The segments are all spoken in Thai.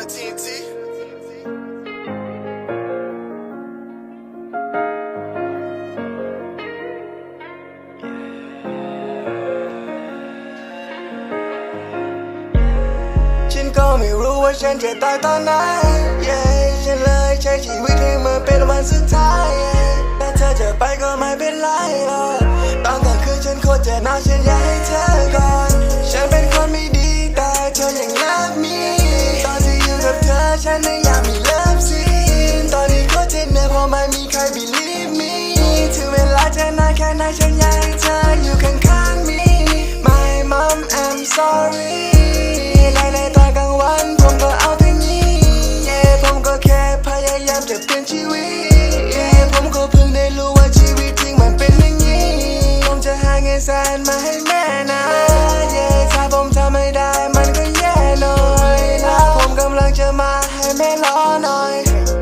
Cut TNT. ฉันก็ไม่รู้ว่าฉันจะตายตอนไหน yeah ฉันเลยใช้ชีวิตให้มันเป็นวันสุดท้าย yeah แต่เธอจะไปก็ไม่เป็นไรตอนกลางคืนฉันโคตรเจ็บนะฉัน ฉันน่อยากมีเลิฟซีนตอนนี้โคตรจะเนื่ยเพราะไม่มีใคร believe me ถึงเวลาจะนานแค่ไหนฉันอยากให้เธออยู่ข้างๆ me My mom I'm sorry ในในตอนกลางวันผมก็เอาแต่งี้ yeah ผมก็แค่พยายามจะเปลี่ยนชีวิต yeah ผมก็เพิ่งได้รู้ว่าชีวิตจริงมันเป็นอย่างนี้ ผมจะหาเงินแสนมาให้แม่ มาให้แม่รอหน่อย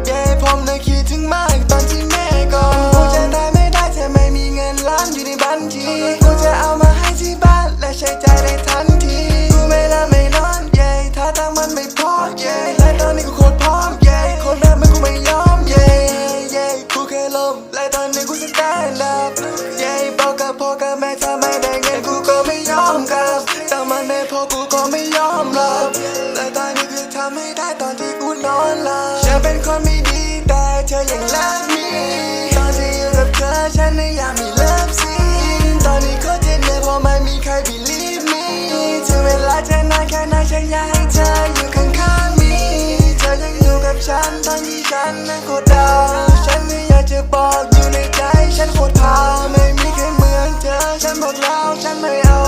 yeah ผมน่ะคิดถึงมากตอนที่แม่ก่อนกูจะได้ไม่ได้ถ้าไม่มีเงินล้านอยู่ในบัญชีกูจะเอามาให้ที่บ้านและใช้ใจได้ทันทีกูไม่ละไม่นอน yeah ถ้าตังค์มันไม่พอ yeah และตอนนี้กูโคตรพร้อม yeah คนแบบมึงกูไม่ยอม yeah yeah กูแค่ลมและตอนนี้กู stand up yeah บอกกับพ่อกับแม่ถ้าไม่ได้เงินกูก็ไม่ยอมครับแต่มันไม่พอกูก็ไม่ยอมรับแต่ตอนนี้คือทำไม่ได้ตอนที่ ยังรักมีตอนที่อยู่กับเธอฉันน่อยากมีเลิฟซีนตอนนี้ก็เจ็บเหนื่อยเพราะไม่มีใคร believe me ถึงเวลาจะนานแค่ไหนฉันอยากให้เธออยู่ข้างๆมีเธอยังอยู่กับฉันตอนที่ฉันนั้นโคตรดาวฉันไม่อยากจะบอกอยู่ในใจฉันโคตรพาไม่มีใครเหมือนเธอฉันบอกแล้วฉันไม่เอา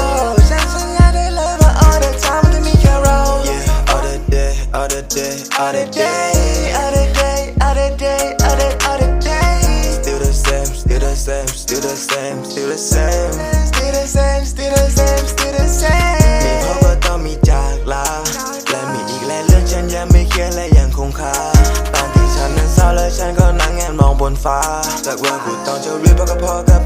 ฉันสัญญาได้เลยว่า all the time มันจะมีแค่เรา Yeah, all the day, all the day, all the day. The same, still the same, still the same. still the same still the same still the มี same เขาก็ต้องมีจากลา และมีอีกหลายเรื่องฉันยังไม่เคลียร์และยังคงคาตอนที่ฉันนั้นเศร้าและฉันก็นั่งแงนมองบนฟ้า จากว่ากูต้องจะรีบบอกกับพ่อกับ